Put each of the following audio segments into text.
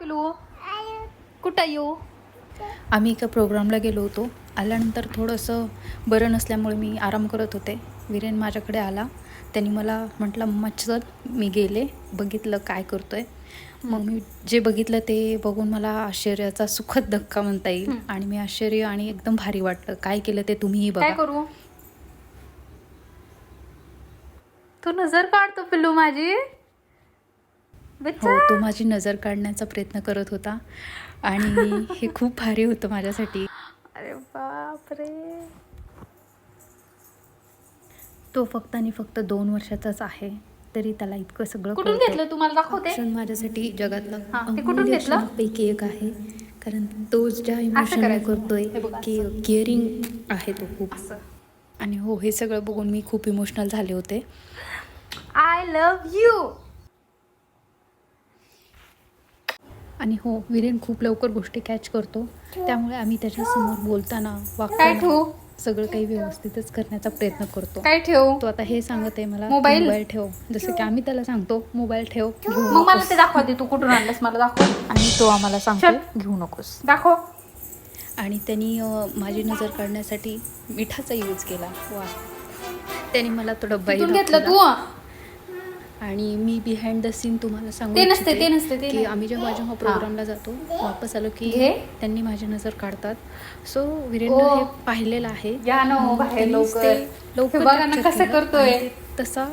पिलू? कुठं येऊ आम्ही एका प्रोग्रामला गेलो होतो. आल्यानंतर थोडंसं बरं नसल्यामुळे मी आराम करत होते. विरेन माझ्याकडे आला. त्यांनी मला म्हटलं मम्मा चल मी गेले. बघितलं काय करतोय. मग मी जे बघितलं ते बघून मला आश्चर्याचा सुखद धक्का म्हणता येईल. आणि मी आश्चर्य आणि एकदम भारी वाटलं. काय केलं ते तुम्हीही काय बघा करू? तू नजर काढतो पिल्लू माझी. हो तो माझी नजर काढण्याचा प्रयत्न करत होता. आणि हे खूप भारी होतं माझ्यासाठी. अरे बापरे. तो फक्त आणि फक्त दोन वर्षाचाच आहे. तरी त्याला इतकं सगळं कुठून. घेतलं? तुम्हाला दाखवते. क्षण माझ्यासाठी जगातला कुठून घेतलं? क्षणांपैकी एक आहे. कारण तो ज्या इमोशन. करतोय की केअरिंग आहे तो खूप. आणि हो हे सगळं बघून मी खूप इमोशनल झाले होते. आय लव्ह यू आणि हो विरेन खूप लवकर गोष्टी कॅच करतो. त्यामुळे आम्ही त्याच्यासमोर बोलताना वागताना सगळं काही व्यवस्थितच करण्याचा प्रयत्न करतो. काय ठेवू? तो आता हे सांगत आहे मला मोबाईल? मोबाईल ठेव. जसं की आम्ही त्याला सांगतो मोबाईल ठेव मग मला. ते दाखवा दे तू कुठून आणलंस मला दाखव. आणि तो आम्हाला सांगतो घेऊ नकोस. दाखव. आणि त्यांनी माझी नजर काढण्यासाठी मिठाचा यूज केला. वा. त्यांनी मला तो डब्बा घेतलं तू आणि मी बिहाइंड द सीन तुम्हाला सांगू ते नसते, ते नसते, ते की. आम्ही जेव्हा जेव्हा प्रोग्रामला जातो वापस आलो की. त्यांनी माझी नजर काढतात सो वीरेंद्र. हे पाहिलेलं आहे हो लवकर. हे कसं करतोय. तसा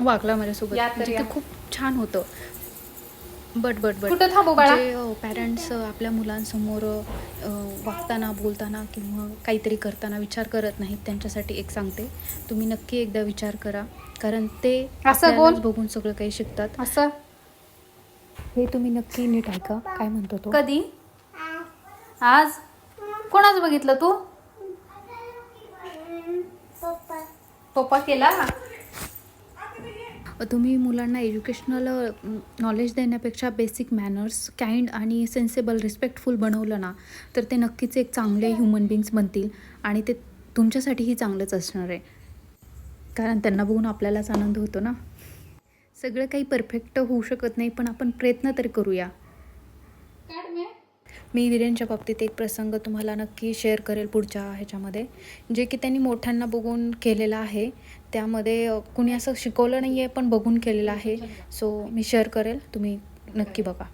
वागला माझ्यासोबत म्हणजे खूप छान होतं बट बट बट. कुठं थांबू बाळा? पॅरेंट्स आपल्या मुलांसमोर वागताना बोलताना किंवा काहीतरी करताना विचार करत नाहीत त्यांच्यासाठी एक सांगते. तुम्ही नक्की एकदा विचार करा. कारण ते असं बोल. बघून सगळं काही शिकतात. असं. हे तुम्ही नक्की नीट ऐका. काय म्हणतो तो? कधी? आज? कोणाच बघितलं तू? पप्पा केला? तुम्ही मुलांना एज्युकेशनल नॉलेज देण्यापेक्षा बेसिक मॅनर्स काइंड आणि सेन्सेबल रिस्पेक्टफुल बनवलं ना तर ते नक्कीच एक चांगले ह्युमन बिंग्स बनतील आणि ते तुमच्यासाठीही चांगलंच असणार आहे. कारण त्यांना बघून आपल्यालाच आनंद होतो ना. सगळं काही परफेक्ट होऊ शकत नाही पण आपण प्रयत्न तर करूया. मी वीरेंच्या बाबतीत एक प्रसंग तुम्हाला नक्की शेअर करेल पुढच्या ह्याच्यामध्ये. जे की त्यांनी मोठ्यांना बघून केलेलं आहे. त्यामध्ये कुणी असं शिकवलं नाही आहे पण बघून केलेलं आहे. सो मी शेअर करेल. तुम्ही नक्की बघा.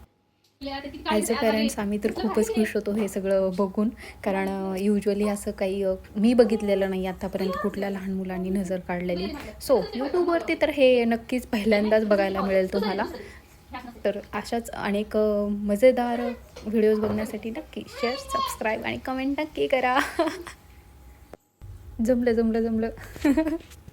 ॲज अ पेरेंट्स आम्ही तर खूपच खुश होतो हे सगळं बघून. कारण युजली असं काही मी बघितलेलं नाही आतापर्यंत कुठल्या लहान मुलांनी नजर काढलेली. सो यूट्यूबवरती तर हे नक्कीच पहिल्यांदाच बघायला मिळेल तुम्हाला. तर अशाच अनेक मजेदार व्हिडिओज बघण्यासाठी नक्की शेअर सबस्क्राईब आणि कमेंट नक्की करा. जमलं जमलं जमलं.